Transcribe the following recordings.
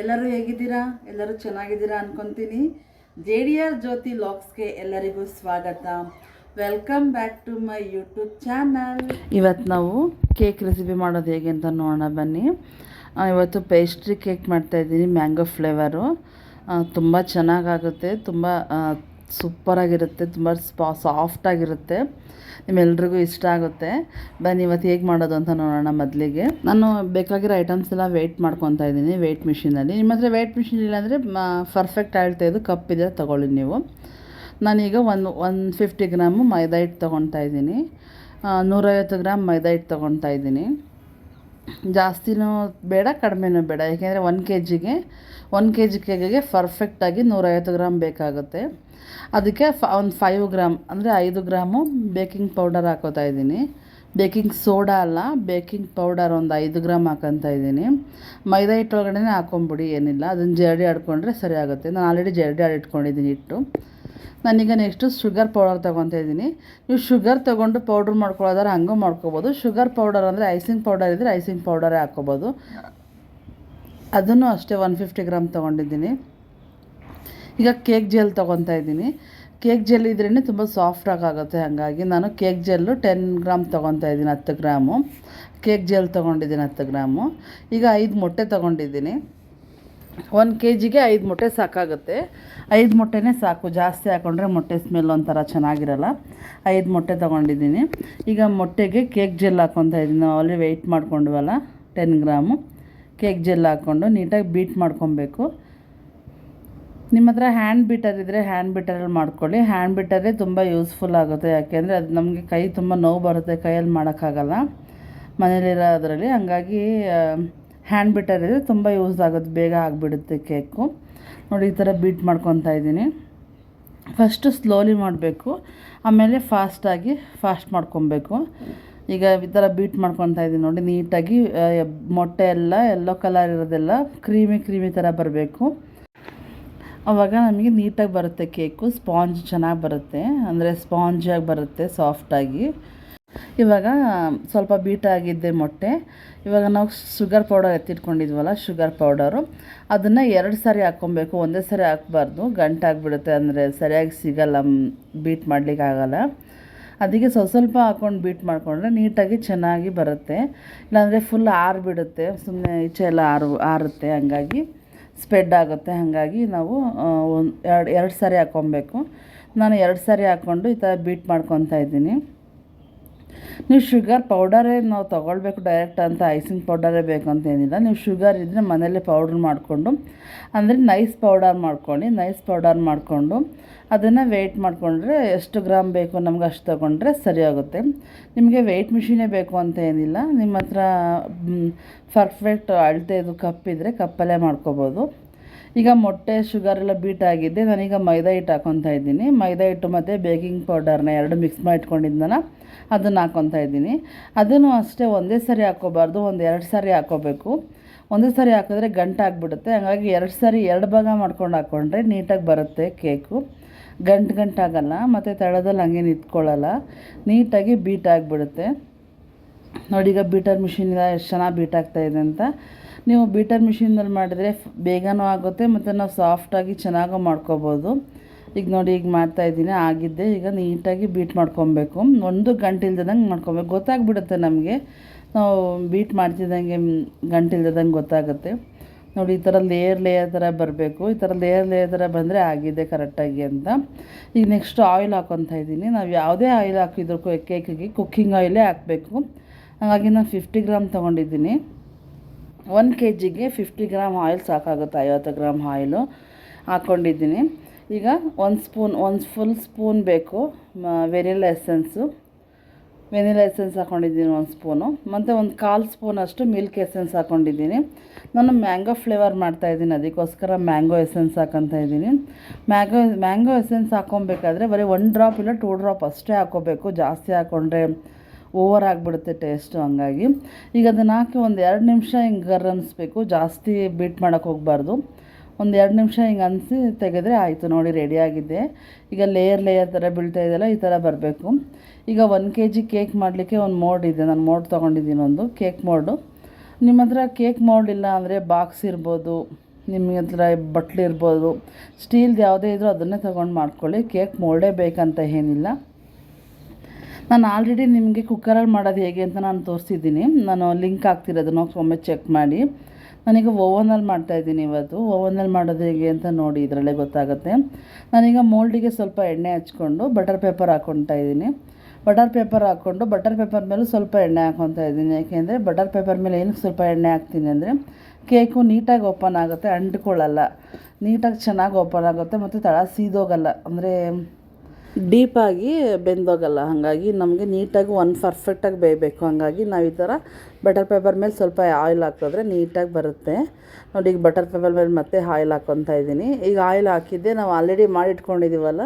ಎಲ್ಲರೂ ಹೇಗಿದ್ದೀರಾ? ಎಲ್ಲರೂ ಚೆನ್ನಾಗಿದ್ದೀರಾ ಅನ್ಕೊತೀನಿ. ಜೆ ಡಿ ಆರ್ ಜ್ಯೋತಿ ಲಾಕ್ಸ್ಗೆ ಎಲ್ಲರಿಗೂ ಸ್ವಾಗತ. Welcome back to my YouTube channel. ಇವತ್ತು ನಾವು ಕೇಕ್ ರೆಸಿಪಿ ಮಾಡೋದು ಹೇಗೆ ಅಂತ ನೋಡೋಣ ಬನ್ನಿ. ಇವತ್ತು ಪೇಸ್ಟ್ರಿ ಕೇಕ್ ಮಾಡ್ತಾಯಿದ್ದೀನಿ ಮ್ಯಾಂಗೋ ಫ್ಲೇವರು. ತುಂಬ ಚೆನ್ನಾಗಾಗುತ್ತೆ, ತುಂಬ ಸೂಪರಾಗಿರುತ್ತೆ, ತುಂಬ ಸ್ಪಾ, ಸಾಫ್ಟಾಗಿರುತ್ತೆ. ನಿಮ್ಮೆಲ್ರಿಗೂ ಇಷ್ಟ ಆಗುತ್ತೆ. ಬನ್ನಿ, ಇವತ್ತು ಹೇಗೆ ಮಾಡೋದು ಅಂತ ನೋಡೋಣ ಮೊದಲಿಗೆ. ನಾನು ಬೇಕಾಗಿರೋ ಐಟಮ್ಸ್ ಎಲ್ಲ ವೆಯ್ಟ್ ಮಾಡ್ಕೊತಾ ಇದ್ದೀನಿ ವೆಯ್ಟ್ ಮಿಷಿನಲ್ಲಿ ನಿಮ್ಮ ಹತ್ರ ವೆಯ್ಟ್ ಮಿಷಿನ್ ಇಲ್ಲಾಂದರೆ ಪರ್ಫೆಕ್ಟ್ ಆಳ್ತಾ ಇದು ಕಪ್ ಇದೆ, ತಗೊಳ್ಳಿ ನೀವು. ನಾನೀಗ ಒಂದು ಒನ್ ಫಿಫ್ಟಿ ಗ್ರಾಮು ಮೈದಾ ಹಿಟ್ಟು ತೊಗೊತಾ ಇದ್ದೀನಿ. ನೂರೈವತ್ತು ಗ್ರಾಮ್ ಮೈದಾ ಹಿಟ್ಟು ತೊಗೊತಾ ಇದ್ದೀನಿ. ಜಾಸ್ತಿನೂ ಬೇಡ, ಕಡಿಮೆನೂ ಬೇಡ. ಯಾಕೆಂದರೆ ಒನ್ ಕೆ ಜಿಗೆ ಒನ್ ಕೆ ಜಿ ಕೇಕಿಗೆ ಪರ್ಫೆಕ್ಟಾಗಿ ನೂರೈವತ್ತು ಗ್ರಾಮ್ ಬೇಕಾಗುತ್ತೆ. ಅದಕ್ಕೆ ಫ, ಒಂದು ಫೈವ್ ಗ್ರಾಮ್ ಅಂದರೆ ಐದು ಗ್ರಾಮು ಬೇಕಿಂಗ್ ಪೌಡರ್ ಹಾಕೋತಾ ಇದ್ದೀನಿ. ಬೇಕಿಂಗ್ ಸೋಡಾ ಅಲ್ಲ ಬೇಕಿಂಗ್ ಪೌಡರ್ ಒಂದು ಐದು ಗ್ರಾಮ್ ಹಾಕೊತಾ ಇದ್ದೀನಿ. ಮೈದಾ ಹಿಟ್ಟು ಒಳಗಡೆ ಹಾಕೊಂಬಿಡಿ, ಏನಿಲ್ಲ. ಅದನ್ನು ಜರಡಿ ಆಡ್ಕೊಂಡ್ರೆ ಸರಿ ಆಗುತ್ತೆ. ನಾನು ಆಲ್ರೆಡಿ ಜರಡಿ ಆಡಿಟ್ಕೊಂಡಿದ್ದೀನಿ ಹಿಟ್ಟು. ನಾನೀಗ ನೆಕ್ಸ್ಟು ಶುಗರ್ ಪೌಡರ್ ತೊಗೊತಾ ಇದ್ದೀನಿ. ನೀವು ಶುಗರ್ ತೊಗೊಂಡು ಪೌಡ್ರ್ ಮಾಡ್ಕೊಳ್ಳೋದಾದ್ರೆ ಹಂಗೂ ಮಾಡ್ಕೊಬೋದು. ಶುಗರ್ ಪೌಡರ್ ಅಂದರೆ ಐಸಿಂಗ್ ಪೌಡರ್ ಇದ್ದರೆ ಐಸಿಂಗ್ ಪೌಡರೇ ಹಾಕ್ಕೋಬೋದು ಅದನ್ನು ಅಷ್ಟೇ ಒನ್ ಫಿಫ್ಟಿ ಗ್ರಾಮ್ ತೊಗೊಂಡಿದ್ದೀನಿ. ಈಗ ಕೇಕ್ ಜೆಲ್ ತೊಗೊತಾ ಇದ್ದೀನಿ. ಕೇಕ್ ಜೆಲ್ ಇದ್ರೇ ತುಂಬ ಸಾಫ್ಟಾಗಿ ಆಗುತ್ತೆ ಹಾಗಾಗಿ ನಾನು ಕೇಕ್ ಜೆಲ್ಲು ಟೆನ್ ಗ್ರಾಮ್ ತೊಗೊತಾ ಇದ್ದೀನಿ, ಹತ್ತು ಗ್ರಾಮು. ಕೇಕ್ ಜೆಲ್ ತೊಗೊಂಡಿದ್ದೀನಿ, ಹತ್ತು ಗ್ರಾಮು. ಈಗ ಐದು ಮೊಟ್ಟೆ ತೊಗೊಂಡಿದ್ದೀನಿ. ಒಂದು ಕೆ ಜಿಗೆ ಐದು ಮೊಟ್ಟೆ ಸಾಕಾಗುತ್ತೆ. ಐದು ಮೊಟ್ಟೆನೇ ಸಾಕು. ಜಾಸ್ತಿ ಹಾಕೊಂಡ್ರೆ ಮೊಟ್ಟೆ ಸ್ಮೆಲ್ ಒಂಥರ ಚೆನ್ನಾಗಿರಲ್ಲ. ಐದು ಮೊಟ್ಟೆ ತೊಗೊಂಡಿದ್ದೀನಿ. ಈಗ ಮೊಟ್ಟೆಗೆ ಕೇಕ್ ಜೆಲ್ ಹಾಕ್ಕೊತಾ ಇದ್ದೀನಿ. ನಾವು ಆಲ್ರೆಡಿ ವೆಯ್ಟ್ ಮಾಡ್ಕೊಂಡ್ವಲ್ಲ ಟೆನ್ ಗ್ರಾಮು. ಕೇಕ್ ಜೆಲ್ ಹಾಕ್ಕೊಂಡು ನೀಟಾಗಿ ಬೀಟ್ ಮಾಡ್ಕೊಬೇಕು. ನಿಮ್ಮ ಹತ್ರ ಹ್ಯಾಂಡ್ ಬೀಟರ್ ಇದ್ದರೆ ಹ್ಯಾಂಡ್ ಬೀಟರಲ್ಲಿ ಮಾಡ್ಕೊಳ್ಳಿ. ಹ್ಯಾಂಡ್ ಬೀಟರೇ ತುಂಬ ಯೂಸ್ಫುಲ್ ಆಗುತ್ತೆ. ಯಾಕೆಂದರೆ ಅದು ನಮಗೆ ಕೈ ತುಂಬ ನೋವು ಬರುತ್ತೆ. ಕೈಯಲ್ಲಿ ಮಾಡೋಕ್ಕಾಗಲ್ಲ. ಮನೇಲಿರೋ ಅದರಲ್ಲಿ. ಹಂಗಾಗಿ ಹ್ಯಾಂಡ್ ಬೀಟರ್ ಇದ್ದರೆ ತುಂಬ ಯೂಸ್ ಆಗುತ್ತೆ. ಬೇಗ ಆಗಿಬಿಡುತ್ತೆ ಕೇಕು ನೋಡಿ, ಈ ಥರ ಬೀಟ್ ಮಾಡ್ಕೊತಾ ಇದ್ದೀನಿ. ಫಸ್ಟು ಸ್ಲೋಲಿ ಮಾಡಬೇಕು. ಆಮೇಲೆ ಫಾಸ್ಟಾಗಿ ಫಾಸ್ಟ್ ಮಾಡ್ಕೊಬೇಕು. ಈಗ ಈ ಥರ ಬೀಟ್ ಮಾಡ್ಕೊತಾ ಇದ್ದೀನಿ ನೋಡಿ, ನೀಟಾಗಿ ಮೊಟ್ಟೆ ಎಲ್ಲ ಎಲ್ಲೋ ಕಲರ್ ಇರೋದೆಲ್ಲ ಕ್ರೀಮಿ ಕ್ರೀಮಿ ಥರ ಬರಬೇಕು. ಆವಾಗ ನಮಗೆ ನೀಟಾಗಿ ಬರುತ್ತೆ ಕೇಕು, ಸ್ಪಾಂಜ್ ಚೆನ್ನಾಗಿ ಬರುತ್ತೆ, ಅಂದರೆ ಸ್ಪಾಂಜಾಗಿ ಬರುತ್ತೆ ಸಾಫ್ಟಾಗಿ ಇವಾಗ ಸ್ವಲ್ಪ ಬೀಟಾಗಿದ್ದೆ ಮೊಟ್ಟೆ. ಇವಾಗ ನಾವು ಶುಗರ್ ಪೌಡರ್ ಎತ್ತಿಟ್ಕೊಂಡಿದ್ವಲ್ಲ ಶುಗರ್ ಪೌಡರು ಅದನ್ನು ಎರಡು ಸಾರಿ ಹಾಕ್ಕೊಬೇಕು, ಒಂದೇ ಸಾರಿ ಹಾಕ್ಬಾರ್ದು. ಗಂಟಾಗಿಬಿಡುತ್ತೆ ಅಂದರೆ ಸರಿಯಾಗಿ ಸಿಗಲ್ಲ ಬೀಟ್ ಮಾಡಲಿಕ್ಕಾಗಲ್ಲ ಅದಕ್ಕೆ ಸ್ವಲ್ಪ ಸ್ವಲ್ಪ ಹಾಕ್ಕೊಂಡು ಬೀಟ್ ಮಾಡಿಕೊಂಡ್ರೆ ನೀಟಾಗಿ ಚೆನ್ನಾಗಿ ಬರುತ್ತೆ. ಇಲ್ಲಾಂದರೆ ಫುಲ್ ಆರಿಬಿಡುತ್ತೆ ಸುಮ್ಮನೆ ಈಚೆ ಎಲ್ಲ ಆರು, ಆರುತ್ತೆ ಹಂಗಾಗಿ. ಸ್ಪ್ರೆಡ್ ಆಗುತ್ತೆ. ಹಾಗಾಗಿ ನಾವು ಒಂದು, ಎರಡು ಎರಡು ಸಾರಿ ಹಾಕ್ಕೊಬೇಕು ನಾನು ಎರಡು ಸಾರಿ ಹಾಕ್ಕೊಂಡು ಈ ಥರ ಬೀಟ್ ಮಾಡ್ಕೊತಾ ಇದ್ದೀನಿ. ನೀವು ಶುಗರ್ ಪೌಡರೇ ನಾವು ತೊಗೊಳ್ಬೇಕು ಡೈರೆಕ್ಟ್ ಅಂತ, ಐಸಿಂಗ್ ಪೌಡರೇ ಬೇಕು ಅಂತ ಏನಿಲ್ಲ ನೀವು ಶುಗರ್ ಇದ್ದರೆ ಮನೇಲಿ ಪೌಡ್ರ್ ಮಾಡಿಕೊಂಡು, ಅಂದರೆ ನೈಸ್ ಪೌಡರ್ ಮಾಡ್ಕೊಂಡು ನೈಸ್ ಪೌಡರ್ ಮಾಡಿಕೊಂಡು ಅದನ್ನು ವೆಯ್ಟ್ ಮಾಡಿಕೊಂಡ್ರೆ ಎಷ್ಟು ಗ್ರಾಮ್ ಬೇಕು ನಮ್ಗೆ ಅಷ್ಟು ತೊಗೊಂಡ್ರೆ ಸರಿ ಆಗುತ್ತೆ. ನಿಮಗೆ ವೆಯ್ಟ್ ಮಿಷಿನೇ ಬೇಕು ಅಂತ ಏನಿಲ್ಲ. ನಿಮ್ಮ ಹತ್ರ ಪರ್ಫೆಕ್ಟ್ ಅಳತೆದು ಕಪ್ ಇದ್ದರೆ ಕಪ್ಪಲ್ಲೇ ಮಾಡ್ಕೋಬೋದು. ಈಗ ಮೊಟ್ಟೆ ಶುಗರ್ ಎಲ್ಲ ಬೀಟ್ ಆಗಿದ್ದೆ. ನಾನೀಗ ಮೈದಾ ಹಿಟ್ಟು ಹಾಕ್ಕೊತಾ ಇದ್ದೀನಿ. ಮೈದಾ ಹಿಟ್ಟು ಮತ್ತು ಬೇಕಿಂಗ್ ಪೌಡರ್ನ ಎರಡು ಮಿಕ್ಸ್ ಮಾಡಿ ಇಟ್ಕೊಂಡಿದ್ದನ ಅದನ್ನು ಹಾಕ್ಕೊತಾ ಇದ್ದೀನಿ. ಅದನ್ನು ಅಷ್ಟೇ ಒಂದೇ ಸರಿ ಹಾಕ್ಕೋಬಾರ್ದು ಒಂದು ಎರಡು ಸಾರಿ ಹಾಕ್ಕೋಬೇಕು ಒಂದೇ ಸಾರಿ ಹಾಕಿದ್ರೆ ಗಂಟು ಆಗಿಬಿಡುತ್ತೆ. ಹಾಗಾಗಿ ಎರಡು ಸಾರಿ, ಎರಡು ಭಾಗ ಮಾಡ್ಕೊಂಡು ಹಾಕ್ಕೊಂಡ್ರೆ ನೀಟಾಗಿ ಬರುತ್ತೆ ಕೇಕು ಗಂಟು ಗಂಟಾಗಲ್ಲ ಮತ್ತು ತಳದಲ್ಲಿ ಹಂಗೆ ನಿಂತ್ಕೊಳ್ಳಲ್ಲ. ನೀಟಾಗಿ ಬೀಟ್ ಆಗಿಬಿಡುತ್ತೆ. ನೋಡಿ ಈಗ ಬೀಟರ್ ಮಿಷಿನಿಂದ ಎಷ್ಟು ಚೆನ್ನಾಗಿ ಬೀಟ್ ಆಗ್ತಾ ಇದೆ ಅಂತ. ನೀವು ಬೀಟರ್ ಮಿಷಿನಲ್ಲಿ ಮಾಡಿದರೆ ಬೇಗನೂ ಆಗುತ್ತೆ ಮತ್ತು ನಾವು ಸಾಫ್ಟಾಗಿ ಚೆನ್ನಾಗೂ ಮಾಡ್ಕೋಬೋದು. ಈಗ ನೋಡಿ ಈಗ ಮಾಡ್ತಾ ಇದ್ದೀನಿ, ಆಗಿದ್ದೆ, ಈಗ ನೀಟಾಗಿ ಬೀಟ್ ಮಾಡ್ಕೊಬೇಕು. ಒಂದು ಗಂಟಿಲ್ದಂಗೆ ಮಾಡ್ಕೊಬೇಕು. ಗೊತ್ತಾಗ್ಬಿಡುತ್ತೆ ನಮಗೆ. ನಾವು ಬೀಟ್ ಮಾಡ್ತಿದ್ದಂಗೆ ಗಂಟಿಲ್ದಂಗೆ ಗೊತ್ತಾಗುತ್ತೆ. ನೋಡಿ, ಈ ಥರ ಲೇಯರ್ ಲೇಯರ್ ಥರ ಬರಬೇಕು. ಈ ಥರ ಲೇಯರ್ ಲೇಯರ್ ಥರ ಬಂದರೆ ಆಗಿದೆ ಕರೆಕ್ಟಾಗಿ ಅಂತ. ಈಗ ನೆಕ್ಸ್ಟ್ ಆಯಿಲ್ ಹಾಕ್ಕೊತಾ ಇದ್ದೀನಿ. ನಾವು ಯಾವುದೇ ಆಯಿಲ್ ಹಾಕಿದ್ರು ಕೇಕಿಗೆ ಕುಕ್ಕಿಂಗ್ ಆಯಿಲೇ ಹಾಕಬೇಕು. ಹಾಗಾಗಿ ನಾನು ಫಿಫ್ಟಿ ಗ್ರಾಮ್ ತೊಗೊಂಡಿದ್ದೀನಿ. ಒನ್ ಕೆ ಜಿಗೆ ಫಿಫ್ಟಿ ಗ್ರಾಮ್ ಆಯಿಲ್ ಸಾಕಾಗುತ್ತೆ, ಐವತ್ತು ಗ್ರಾಮ್ ಆಯಿಲು ಹಾಕ್ಕೊಂಡಿದ್ದೀನಿ ಈಗ ಒಂದು ಸ್ಪೂನ್ ಒಂದು ಫುಲ್ ಸ್ಪೂನ್ ಬೇಕು ವೆನಿಲಾ ಎಸೆನ್ಸು ವೆನಿಲಾ ಎಸೆನ್ಸ್ ಹಾಕ್ಕೊಂಡಿದ್ದೀನಿ ಒಂದು ಸ್ಪೂನು ಮತ್ತು ಒಂದು ಕಾಲು ಸ್ಪೂನ್ ಅಷ್ಟು ಮಿಲ್ಕ್ ಎಸೆನ್ಸ್ ಹಾಕ್ಕೊಂಡಿದ್ದೀನಿ ನಾನು ಮ್ಯಾಂಗೋ ಫ್ಲೇವರ್ ಮಾಡ್ತಾಯಿದ್ದೀನಿ ಅದಕ್ಕೋಸ್ಕರ ಮ್ಯಾಂಗೋ ಎಸೆನ್ಸ್ ಹಾಕೊತಾ ಇದ್ದೀನಿ. ಮ್ಯಾಂಗೋ ಮ್ಯಾಂಗೋ ಎಸೆನ್ಸ್ ಹಾಕ್ಕೊಬೇಕಾದ್ರೆ ಬರೀ ಒನ್ ಡ್ರಾಪ್ ಇಲ್ಲ ಟೂ ಡ್ರಾಪ್ ಅಷ್ಟೇ ಹಾಕ್ಕೋಬೇಕು ಜಾಸ್ತಿ ಹಾಕ್ಕೊಂಡ್ರೆ ಓವರ್ ಆಗಿಬಿಡುತ್ತೆ ಟೇಸ್ಟು ಹಂಗಾಗಿ. ಈಗ ಅದನ್ನು ಹಾಕಿ ಒಂದು ಎರಡು ನಿಮಿಷ ಹಿಂಗೆ ಗರ್ ಜಾಸ್ತಿ ಬೀಟ್ ಮಾಡೋಕ್ಕೆ ಹೋಗಬಾರ್ದು. ಒಂದು ಎರಡು ನಿಮಿಷ ಹಿಂಗೆ ಅನಿಸಿ ತೆಗೆದ್ರೆ ಆಯಿತು ನೋಡಿ ರೆಡಿಯಾಗಿದೆ ಈಗ ಲೇಯರ್ ಲೇಯರ್ ಥರ ಬೀಳ್ತಾ ಇದೆಯಲ್ಲ, ಈ ಥರ ಬರಬೇಕು. ಈಗ ಒನ್ ಕೆ ಜಿ ಕೇಕ್ ಮಾಡಲಿಕ್ಕೆ ಒಂದು ಮೋಡ್ ಇದೆ, ನಾನು ಮೋಡ್ ತೊಗೊಂಡಿದ್ದೀನಿ ಒಂದು ಕೇಕ್ ಮೋಡು ನಿಮ್ಮ ಹತ್ರ ಕೇಕ್ ಮೋಡ್ ಇಲ್ಲ ಅಂದರೆ ಬಾಕ್ಸ್ ಇರ್ಬೋದು, ನಿಮಗೆ ಹತ್ರ ಬಟ್ಲು ಇರ್ಬೋದು ಸ್ಟೀಲ್ದು ಯಾವುದೇ ಇದ್ರೂ ಅದನ್ನೇ ತೊಗೊಂಡು ಮಾಡ್ಕೊಳ್ಳಿ. ಕೇಕ್ ಮೋಲ್ಡೇ ಬೇಕಂತ ಏನಿಲ್ಲ. ನಾನು ಆಲ್ರೆಡಿ ನಿಮಗೆ ಕುಕ್ಕರಲ್ಲಿ ಮಾಡೋದು ಹೇಗೆ ಅಂತ ನಾನು ತೋರಿಸಿದ್ದೀನಿ. ನಾನು ಲಿಂಕ್ ಹಾಕ್ತಿರೋದನ್ನು ಒಮ್ಮೆ ಚೆಕ್ ಮಾಡಿ. ನಾನೀಗ ಓವನಲ್ಲಿ ಮಾಡ್ತಾಯಿದ್ದೀನಿ ಇವತ್ತು. ಓವನಲ್ಲಿ ಮಾಡೋದು ಹೇಗೆ ಅಂತ ನೋಡಿ ಇದರಲ್ಲೇ ಗೊತ್ತಾಗುತ್ತೆ. ನಾನೀಗ ಮೋಲ್ಡಿಗೆ ಸ್ವಲ್ಪ ಎಣ್ಣೆ ಹಚ್ಕೊಂಡು ಬಟರ್ ಪೇಪರ್ ಹಾಕ್ಕೊತಾ ಇದ್ದೀನಿ. ಬಟರ್ ಪೇಪರ್ ಹಾಕ್ಕೊಂಡು ಬಟರ್ ಪೇಪರ್ ಮೇಲೆ ಸ್ವಲ್ಪ ಎಣ್ಣೆ ಹಾಕ್ಕೊತಾ ಇದ್ದೀನಿ. ಯಾಕೆಂದರೆ ಬಟರ್ ಪೇಪರ್ ಮೇಲೆ ಏನಕ್ಕೆ ಸ್ವಲ್ಪ ಎಣ್ಣೆ ಹಾಕ್ತೀನಿ ಅಂದರೆ ಕೇಕು ನೀಟಾಗಿ ಓಪನ್ ಆಗುತ್ತೆ, ಅಂಟ್ಕೊಳ್ಳಲ್ಲ. ನೀಟಾಗಿ ಚೆನ್ನಾಗಿ ಓಪನ್ ಆಗುತ್ತೆ, ಮತ್ತು ತಳ ಸೀದೋಗಲ್ಲ. ಅಂದರೆ ಡೀಪಾಗಿ ಬೆಂದೋಗಲ್ಲ. ಹಾಗಾಗಿ ನಮಗೆ ನೀಟಾಗಿ ಒನ್ ಪರ್ಫೆಕ್ಟಾಗಿ ಬೇಯಬೇಕು. ಹಾಗಾಗಿ ನಾವು ಈ ಥರ ಬಟರ್ ಪೇಪರ್ ಮೇಲೆ ಸ್ವಲ್ಪ ಆಯಿಲ್ ಹಾಕಿದ್ರೆ ನೀಟಾಗಿ ಬರುತ್ತೆ. ನೋಡಿ, ಈಗ ಬಟರ್ ಪೇಪರ್ ಮೇಲೆ ಮತ್ತೆ ಆಯಿಲ್ ಹಾಕ್ಕೊತಾ ಇದ್ದೀನಿ. ಈಗ ಆಯಿಲ್ ಹಾಕಿದ್ದೆ, ನಾವು ಆಲ್ರೆಡಿ ಮಾಡಿಟ್ಕೊಂಡಿದ್ದೀವಲ್ಲ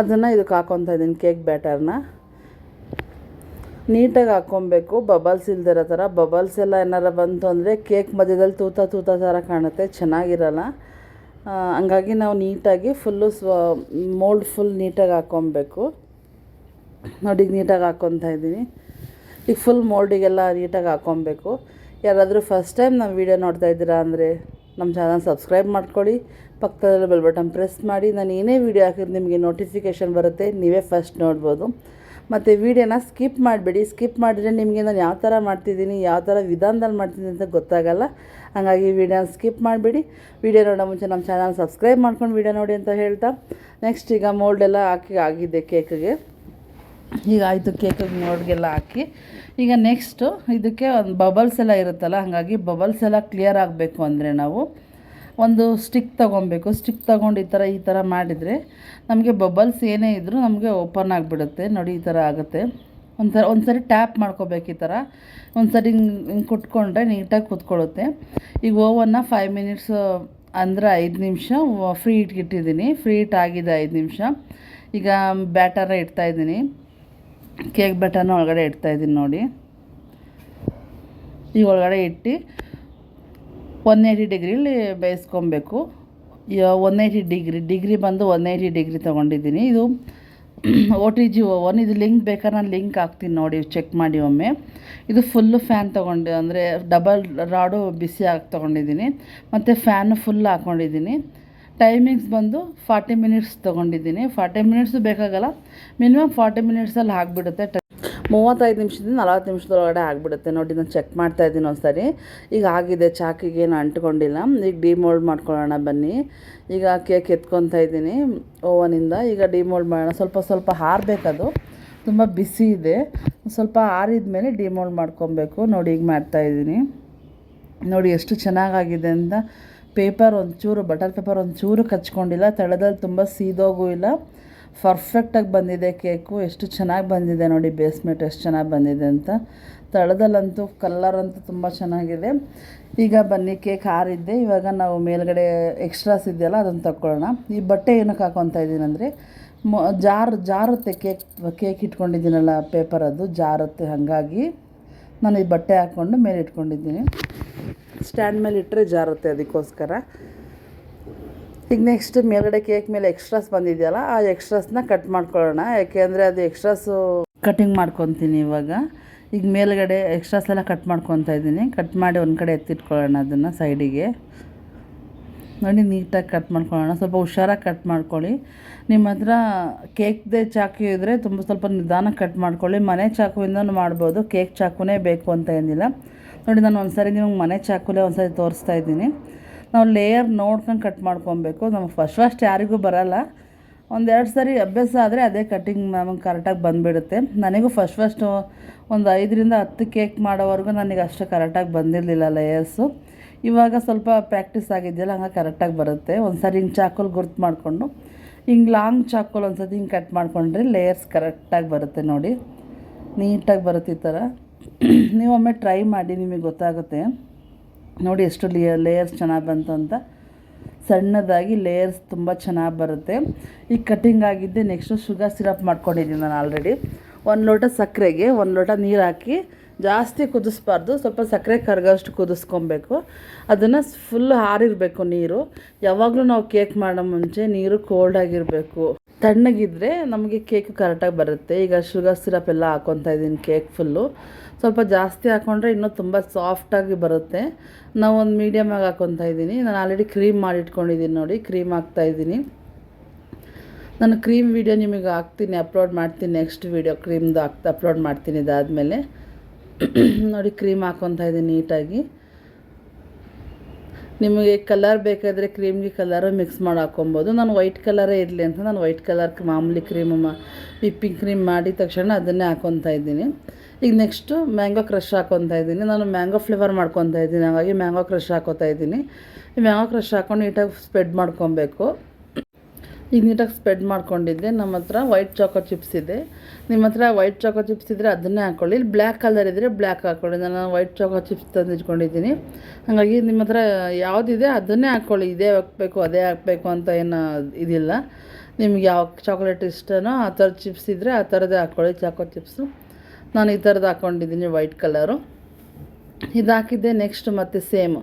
ಅದನ್ನು ಇದಕ್ಕೆ ಹಾಕ್ಕೊತಾ ಇದ್ದೀನಿ ಕೇಕ್ ಬ್ಯಾಟರ್ನ ನೀಟಾಗಿ ಹಾಕ್ಕೊಬೇಕು ಬಬಲ್ಸ್ ಇಲ್ದಿರೋ ಥರ ಬಬಲ್ಸ್ ಎಲ್ಲ ಏನಾರ ಬಂತು ಅಂದರೆ ಕೇಕ್ ಮಧ್ಯದಲ್ಲಿ ತೂತ ತೂತ ಥರ ಕಾಣುತ್ತೆ. ಚೆನ್ನಾಗಿರಲ್ಲ. ಹಂಗಾಗಿ ನಾವು ನೀಟಾಗಿ ಫುಲ್ಲು ಸ್ವ, ಮೋಲ್ಡ್ ಫುಲ್ ನೀಟಾಗಿ ಹಾಕ್ಕೊಬೇಕು ನೋಡಿ, ಈಗ ನೀಟಾಗಿ ಹಾಕ್ಕೊತಾ ಇದ್ದೀನಿ. ಈಗ ಫುಲ್ ಮೋಲ್ಡಿಗೆಲ್ಲ ನೀಟಾಗಿ ಹಾಕ್ಕೊಬೇಕು ಯಾರಾದರೂ ಫಸ್ಟ್ ಟೈಮ್ ನಮ್ಮ ವೀಡಿಯೋ ನೋಡ್ತಾ ಇದ್ದೀರಾ ಅಂದರೆ ನಮ್ಮ ಚಾನಲ್ ಸಬ್ಸ್ಕ್ರೈಬ್ ಮಾಡ್ಕೊಳ್ಳಿ. ಪಕ್ಕದಲ್ಲಿ ಬೆಲ್ ಬಟನ್ ಪ್ರೆಸ್ ಮಾಡಿ. ನಾನು ಏನೇ ವೀಡಿಯೋ ಹಾಕಿದ್ರೆ ನಿಮಗೆ ನೋಟಿಫಿಕೇಷನ್ ಬರುತ್ತೆ. ನೀವೇ ಫಸ್ಟ್ ನೋಡ್ಬೋದು. ಮತ್ತು ವೀಡಿಯೋನ ಸ್ಕಿಪ್ ಮಾಡಬೇಡಿ. ಸ್ಕಿಪ್ ಮಾಡಿದ್ರೆ ನಿಮಗೆ ನಾನು ಯಾವ ಥರ ಮಾಡ್ತಿದ್ದೀನಿ, ಯಾವ ಥರ ವಿಧಾನದಲ್ಲಿ ಮಾಡ್ತಿದ್ದೀನಿ ಅಂತ ಗೊತ್ತಾಗಲ್ಲ. ಹಾಗಾಗಿ ವೀಡಿಯೋನ ಸ್ಕಿಪ್ ಮಾಡಬೇಡಿ. ವೀಡಿಯೋ ನೋಡೋ ಮುಂಚೆ ನಮ್ಮ ಚಾನಲ್ ಸಬ್ಸ್ಕ್ರೈಬ್ ಮಾಡ್ಕೊಂಡು ವೀಡಿಯೋ ನೋಡಿ ಅಂತ ಹೇಳ್ತಾ. ನೆಕ್ಸ್ಟ್ ಈಗ ಮೋಲ್ಡ್ ಎಲ್ಲ ಹಾಕಿ, ಆಗಿದೆ ಕೇಕಿಗೆ. ಈಗ ಆಯಿತು ಕೇಕಿಗೆ ಮೋಲ್ಡ್ಗೆಲ್ಲ ಹಾಕಿ. ಈಗ ನೆಕ್ಸ್ಟು ಇದಕ್ಕೆ ಒಂದು ಬಬಲ್ಸ್ ಎಲ್ಲ ಇರುತ್ತಲ್ಲ, ಹಾಗಾಗಿ ಬಬಲ್ಸ್ ಎಲ್ಲ ಕ್ಲಿಯರ್ ಆಗಬೇಕು ಅಂದರೆ ನಾವು. ಒಂದು ಸ್ಟಿಕ್ ತೊಗೊಬೇಕು ಸ್ಟಿಕ್ ತೊಗೊಂಡು ಈ ಥರ ಈ ಥರ ಮಾಡಿದರೆ ನಮಗೆ ಬಬಲ್ಸ್ ಏನೇ ಇದ್ದರೂ ನಮಗೆ ಓಪನ್ ಆಗಿಬಿಡುತ್ತೆ. ನೋಡಿ ಈ ಥರ ಆಗುತ್ತೆ. ಒಂಥರ ಒಂದು ಸರಿ ಟ್ಯಾಪ್ ಮಾಡ್ಕೋಬೇಕು ಈ ಥರ ಒಂದು ಸರಿ ಹಿಂಗೆ ಕುಟ್ಕೊಂಡ್ರೆ ನೀಟಾಗಿ ಕುತ್ಕೊಳ್ಳುತ್ತೆ. ಈಗ ಓವನ್ನ ಫೈವ್ ಮಿನಿಟ್ಸ್ ಅಂದರೆ ಐದು ನಿಮಿಷ ಫ್ರೀ ಇಟ್ಗಿಟ್ಟಿದ್ದೀನಿ ಫ್ರೀ ಇಟ್ ಆಗಿದೆ ಐದು ನಿಮಿಷ. ಈಗ ಬ್ಯಾಟರ ಇಡ್ತಾಯಿದ್ದೀನಿ ಕೇಕ್ ಬ್ಯಾಟರ್ನ ಒಳಗಡೆ ಇಡ್ತಾಯಿದ್ದೀನಿ ನೋಡಿ. ಈಗ ಒಳಗಡೆ ಇಟ್ಟು ಒನ್ ಏಯ್ಟಿ ಡಿಗ್ರಿಲಿ ಬೇಯಿಸ್ಕೊಬೇಕು. ಒನ್ ಏಯ್ಟಿ ಡಿಗ್ರಿ ಡಿಗ್ರಿ ಬಂದು ಒನ್ ಏಯ್ಟಿ ಡಿಗ್ರಿ ತೊಗೊಂಡಿದ್ದೀನಿ. ಇದು ಓ ಟಿ ಜಿ ಓವನ್ ಇದು ಲಿಂಕ್ ಬೇಕಾದ್ರೆ ನಾನು ಲಿಂಕ್ ಹಾಕ್ತೀನಿ ನೋಡಿ, ಚೆಕ್ ಮಾಡಿ ಒಮ್ಮೆ. ಇದು ಫುಲ್ಲು ಫ್ಯಾನ್ ತೊಗೊಂಡು, ಅಂದರೆ ಡಬಲ್ ರಾಡು ಬಿಸಿ ಹಾಕಿ ತೊಗೊಂಡಿದ್ದೀನಿ. ಮತ್ತು ಫ್ಯಾನು ಫುಲ್ ಹಾಕ್ಕೊಂಡಿದ್ದೀನಿ ಟೈಮಿಂಗ್ಸ್ ಬಂದು ಫಾರ್ಟಿ ಮಿನಿಟ್ಸ್ ತೊಗೊಂಡಿದ್ದೀನಿ. ಫಾರ್ಟಿ ಮಿನಿಟ್ಸು ಬೇಕಾಗಲ್ಲ ಮಿನಿಮಮ್ ಫಾರ್ಟಿ ಮಿನಿಟ್ಸಲ್ಲಿ ಆಗಿಬಿಡುತ್ತೆ ಟ ಮೂವತ್ತೈದು ನಿಮಿಷದಿಂದ ನಲವತ್ತು ನಿಮಿಷದೊಳಗಡೆ ಆಗಿಬಿಡುತ್ತೆ. ನೋಡಿ ನಾನು ಚೆಕ್ ಮಾಡ್ತಾ ಇದ್ದೀನಿ ಒಂದ್ಸರಿ. ಈಗ ಆಗಿದೆ, ಚಾಕಿಗೆ ಏನು ಅಂಟ್ಕೊಂಡಿಲ್ಲ. ಈಗ ಡಿಮೋಲ್ಡ್ ಮಾಡ್ಕೊಳ್ಳೋಣ ಬನ್ನಿ. ಈಗ ಕೇಕ್ ಎತ್ಕೊತಾ ಇದ್ದೀನಿ ಓವನಿಂದ. ಈಗ ಡಿಮೋಲ್ಡ್ ಮಾಡೋಣ. ಸ್ವಲ್ಪ ಸ್ವಲ್ಪ ಹಾರಬೇಕದು. ತುಂಬ ಬಿಸಿ ಇದೆ. ಸ್ವಲ್ಪ ಆರಿದ ಮೇಲೆ ಡಿಮೋಲ್ಡ್ ಮಾಡ್ಕೊಬೇಕು. ನೋಡಿ, ಈಗ ಮಾಡ್ತಾಯಿದ್ದೀನಿ ನೋಡಿ, ಎಷ್ಟು ಚೆನ್ನಾಗಾಗಿದೆ ಅಂತ. ಪೇಪರ್ ಒಂಚೂರು, ಬಟರ್ ಪೇಪರ್ ಒಂಚೂರು ಕಚ್ಕೊಂಡಿಲ್ಲ. ತಳದಲ್ಲಿ ತುಂಬ ಸೀದೋಗೂ ಇಲ್ಲ. ಪರ್ಫೆಕ್ಟಾಗಿ ಬಂದಿದೆ ಕೇಕು ಎಷ್ಟು ಚೆನ್ನಾಗಿ ಬಂದಿದೆ ನೋಡಿ ಬೇಸ್ಮೆಂಟ್ ಎಷ್ಟು ಚೆನ್ನಾಗಿ ಬಂದಿದೆ ಅಂತ. ತಳದಲ್ಲಂತೂ ಕಲ್ಲರ್ ಅಂತೂ ತುಂಬ ಚೆನ್ನಾಗಿದೆ. ಈಗ ಬನ್ನಿ ಕೇಕ್ ಹಾರಿದ್ದೆ ಇವಾಗ ನಾವು ಮೇಲ್ಗಡೆ ಎಕ್ಸ್ಟ್ರಾಸ್ ಇದೆಯಲ್ಲ, ಅದನ್ನು ತಕ್ಕೊಳ್ಳೋಣ. ಈ ಬಟ್ಟೆ ಏನಕ್ಕೆ ಹಾಕೊತಾ ಇದ್ದೀನಿ ಅಂದರೆ ಮೊ, ಜಾರ್, ಜಾರುತ್ತೆ ಕೇಕ್ ಕೇಕ್ ಇಟ್ಕೊಂಡಿದ್ದೀನಲ್ಲ ಪೇಪರ್ ಅದು, ಜಾರುತ್ತೆ. ಹಾಗಾಗಿ ನಾನು ಈ ಬಟ್ಟೆ ಹಾಕ್ಕೊಂಡು ಮೇಲೆ ಇಟ್ಕೊಂಡಿದ್ದೀನಿ ಸ್ಟ್ಯಾಂಡ್ ಮೇಲೆ ಇಟ್ಟರೆ ಜಾರುತ್ತೆ ಅದಕ್ಕೋಸ್ಕರ. ಈಗ ನೆಕ್ಸ್ಟ್ ಮೇಲ್ಗಡೆ ಕೇಕ್ ಮೇಲೆ ಎಕ್ಸ್ಟ್ರಾಸ್ ಬಂದಿದೆಯಲ್ಲ, ಆ ಎಕ್ಸ್ಟ್ರಾಸ್ನ ಕಟ್ ಮಾಡ್ಕೊಳ್ಳೋಣ. ಯಾಕೆಂದರೆ ಅದು ಎಕ್ಸ್ಟ್ರಾಸು ಕಟಿಂಗ್ ಮಾಡ್ಕೊತೀನಿ ಇವಾಗ. ಈಗ ಮೇಲ್ಗಡೆ ಎಕ್ಸ್ಟ್ರಾಸ್ ಎಲ್ಲ ಕಟ್ ಮಾಡ್ಕೊತಾ ಇದ್ದೀನಿ. ಕಟ್ ಮಾಡಿ ಒಂದು ಕಡೆ ಎತ್ತಿಟ್ಕೊಳ್ಳೋಣ ಅದನ್ನು ಸೈಡಿಗೆ ನೋಡಿ, ನೀಟಾಗಿ ಕಟ್ ಮಾಡ್ಕೊಳ್ಳೋಣ. ಸ್ವಲ್ಪ ಹುಷಾರಾಗಿ ಕಟ್ ಮಾಡ್ಕೊಳ್ಳಿ. ನಿಮ್ಮ ಹತ್ರ ಕೇಕ್ದೇ ಚಾಕು ಇದ್ದರೆ ತುಂಬ ಸ್ವಲ್ಪ ನಿಧಾನಕ್ಕೆ ಕಟ್ ಮಾಡ್ಕೊಳ್ಳಿ. ಮನೆ ಚಾಕುವಿಂದನೂ ಮಾಡ್ಬೋದು. ಕೇಕ್ ಚಾಕುನೇ ಬೇಕು ಅಂತ ಏನಿಲ್ಲ. ನೋಡಿ, ನಾನು ಒಂದು ಸಾರಿ ನಿಮಗೆ ಮನೆ ಚಾಕುಲೇ ಒಂದು ಸಾರಿ ತೋರಿಸ್ತಾ ಇದ್ದೀನಿ. ನಾವು ಲೇಯರ್ ನೋಡ್ಕೊಂಡು ಕಟ್ ಮಾಡ್ಕೊಬೇಕು. ನಮಗೆ ಫಸ್ಟ್ ಫಸ್ಟ್ ಯಾರಿಗೂ ಬರಲ್ಲ. ಒಂದೆರಡು ಸಾರಿ ಅಭ್ಯಾಸ ಆದರೆ ಅದೇ ಕಟ್ಟಿಂಗ್ ನಮಗೆ ಕರೆಕ್ಟಾಗಿ ಬಂದುಬಿಡುತ್ತೆ. ನನಗೂ ಫಸ್ಟ್ ಫಸ್ಟು ಒಂದು ಐದರಿಂದ ಹತ್ತು ಕೇಕ್ ಮಾಡೋವರೆಗೂ ನನಗೆ ಅಷ್ಟು ಕರೆಕ್ಟಾಗಿ ಬಂದಿರಲಿಲ್ಲ ಲೇಯರ್ಸು ಇವಾಗ ಸ್ವಲ್ಪ ಪ್ರಾಕ್ಟೀಸ್ ಆಗಿದೆಯಲ್ಲ, ಹಂಗೆ ಕರೆಕ್ಟಾಗಿ ಬರುತ್ತೆ. ಒಂದು ಸಾರಿ ಹಿಂಗೆ ಚಾಕುಲ್ ಗುರ್ತು ಮಾಡಿಕೊಂಡು, ಹಿಂಗೆ ಲಾಂಗ್ ಚಾಕುಲ್ ಒಂದು ಸತಿ ಹಿಂಗೆ ಕಟ್ ಮಾಡಿಕೊಂಡ್ರೆ ಲೇಯರ್ಸ್ ಕರೆಕ್ಟಾಗಿ ಬರುತ್ತೆ ನೋಡಿ. ನೀಟಾಗಿ ಬರುತ್ತೆ ಈ ಥರ ನೀವೊಮ್ಮೆ ಟ್ರೈ ಮಾಡಿ, ನಿಮಗೆ ಗೊತ್ತಾಗುತ್ತೆ. ನೋಡಿ ಎಷ್ಟು ಲೇಯರ್ ಲೇಯರ್ಸ್ ಚೆನ್ನಾಗಿ ಬಂತು ಅಂತ. ಸಣ್ಣದಾಗಿ ಲೇಯರ್ಸ್ ತುಂಬ ಚೆನ್ನಾಗಿ ಬರುತ್ತೆ. ಈಗ ಕಟ್ಟಿಂಗ್ ಆಗಿದ್ದೆ ನೆಕ್ಸ್ಟು ಶುಗರ್ ಸಿರಪ್ ಮಾಡ್ಕೊಂಡಿದ್ದೀನಿ ನಾನು ಆಲ್ರೆಡಿ ಒಂದು ಲೋಟ ಸಕ್ಕರೆಗೆ ಒಂದು ಲೋಟ ನೀರು ಹಾಕಿ ಜಾಸ್ತಿ ಕುದಿಸ್ಬಾರ್ದು, ಸ್ವಲ್ಪ ಸಕ್ಕರೆ ಕರಗೋಷ್ಟು ಕುದಿಸ್ಕೊಬೇಕು. ಅದನ್ನು ಫುಲ್ ಹಾರಿರಬೇಕು ನೀರು. ಯಾವಾಗಲೂ ನಾವು ಕೇಕ್ ಮಾಡೋ ಮುಂಚೆ ನೀರು ಕೋಲ್ಡ್ ಆಗಿರಬೇಕು. ತಣ್ಣಗಿದ್ರೆ ನಮಗೆ ಕೇಕ್ ಕರೆಕ್ಟಾಗಿ ಬರುತ್ತೆ. ಈಗ ಶುಗರ್ ಸಿರಪ್ ಎಲ್ಲ ಹಾಕ್ಕೊತಾ ಇದ್ದೀನಿ ಕೇಕ್ ಫುಲ್ಲು ಸ್ವಲ್ಪ ಜಾಸ್ತಿ ಹಾಕ್ಕೊಂಡ್ರೆ ಇನ್ನೂ ತುಂಬ ಸಾಫ್ಟಾಗಿ ಬರುತ್ತೆ. ನಾವು ಒಂದು ಮೀಡಿಯಮಾಗಿ ಹಾಕ್ಕೊತಾ ಇದ್ದೀನಿ. ನಾನು ಆಲ್ರೆಡಿ ಕ್ರೀಮ್ ಮಾಡಿಟ್ಕೊಂಡಿದ್ದೀನಿ ನೋಡಿ ಕ್ರೀಮ್ ಹಾಕ್ತಾಯಿದ್ದೀನಿ ನಾನು ಕ್ರೀಮ್ ವಿಡಿಯೋ ನಿಮಗೆ ಹಾಕ್ತೀನಿ ಅಪ್ಲೋಡ್ ಮಾಡ್ತೀನಿ ನೆಕ್ಸ್ಟ್ ವಿಡಿಯೋ ಕ್ರೀಮ್ದು ಹಾಕ್ತಾ ಅಪ್ಲೋಡ್ ಮಾಡ್ತೀನಿ ಇದಾದಮೇಲೆ. ನೋಡಿ ಕ್ರೀಮ್ ಹಾಕ್ಕೊತಾ ಇದ್ದೀನಿ ನೀಟಾಗಿ ನಿಮಗೆ ಕಲರ್ ಬೇಕಾದರೆ ಕ್ರೀಮ್ಗೆ ಕಲರು ಮಿಕ್ಸ್ ಮಾಡಿ ಹಾಕ್ಕೊಬೋದು. ನಾನು ವೈಟ್ ಕಲರೇ ಇರಲಿ ಅಂತ, ನಾನು ವೈಟ್ ಕಲರ್ ಮಾಮೂಲಿ ಕ್ರೀಮ್ ವಿಪ್ಪಿಂಗ್ ಕ್ರೀಮ್ ಮಾಡಿದ ತಕ್ಷಣ ಅದನ್ನೇ ಹಾಕೊತಾ ಇದ್ದೀನಿ. ಈಗ ನೆಕ್ಸ್ಟು ಮ್ಯಾಂಗೋ ಕ್ರಷ್ ಹಾಕೊತಾ ಇದ್ದೀನಿ. ನಾನು ಮ್ಯಾಂಗೋ ಫ್ಲೇವರ್ ಮಾಡ್ಕೊತಾ ಇದ್ದೀನಿ. ಹಾಗಾಗಿ ಮ್ಯಾಂಗೋ ಕ್ರಷ್ ಹಾಕೋತಾ ಇದ್ದೀನಿ. ಮ್ಯಾಂಗೋ ಕ್ರಷ್ ಹಾಕ್ಕೊಂಡು ನೀಟಾಗಿ ಸ್ಪ್ರೆಡ್ ಮಾಡ್ಕೊಬೇಕು. ಈಗ ನೀಟಾಗಿ ಸ್ಪ್ರೆಡ್ ಮಾಡ್ಕೊಂಡಿದ್ದೆ. ನಮ್ಮ ಹತ್ರ ವೈಟ್ ಚಾಕೋ ಚಿಪ್ಸ್ ಇದೆ. ನಿಮ್ಮ ಹತ್ರ ವೈಟ್ ಚಾಕೋ ಚಿಪ್ಸ್ ಇದ್ದರೆ ಅದನ್ನೇ ಹಾಕ್ಕೊಳ್ಳಿ ಇಲ್ಲಿ ಬ್ಲ್ಯಾಕ್ ಕಲರ್ ಇದ್ದರೆ ಬ್ಲ್ಯಾಕ್ ಹಾಕ್ಕೊಳ್ಳಿ ನಾನು ವೈಟ್ ಚಾಕೋ ಚಿಪ್ಸ್ ತಂದು ಇಟ್ಕೊಂಡಿದ್ದೀನಿ ಹಾಗಾಗಿ ನಿಮ್ಮ ಹತ್ರ ಯಾವುದಿದೆ ಅದನ್ನೇ ಹಾಕ್ಕೊಳ್ಳಿ ಇದೇ ಹಾಕಬೇಕು, ಅದೇ ಹಾಕಬೇಕು ಅಂತ ಏನು ಇದಿಲ್ಲ. ನಿಮ್ಗೆ ಯಾವ ಚಾಕ್ಲೇಟ್ ಇಷ್ಟನೋ ಆ ಥರದ ಚಿಪ್ಸ್ ಇದ್ದರೆ ಆ ಥರದ್ದೇ ಹಾಕ್ಕೊಳ್ಳಿ ಚಾಕೋ ಚಿಪ್ಸು ನಾನು ಈ ಥರದ್ದು ಹಾಕ್ಕೊಂಡಿದ್ದೀನಿ ವೈಟ್ ಕಲರು ಇದು ಹಾಕಿದ್ದೆ ನೆಕ್ಸ್ಟ್ ಮತ್ತು ಸೇಮ್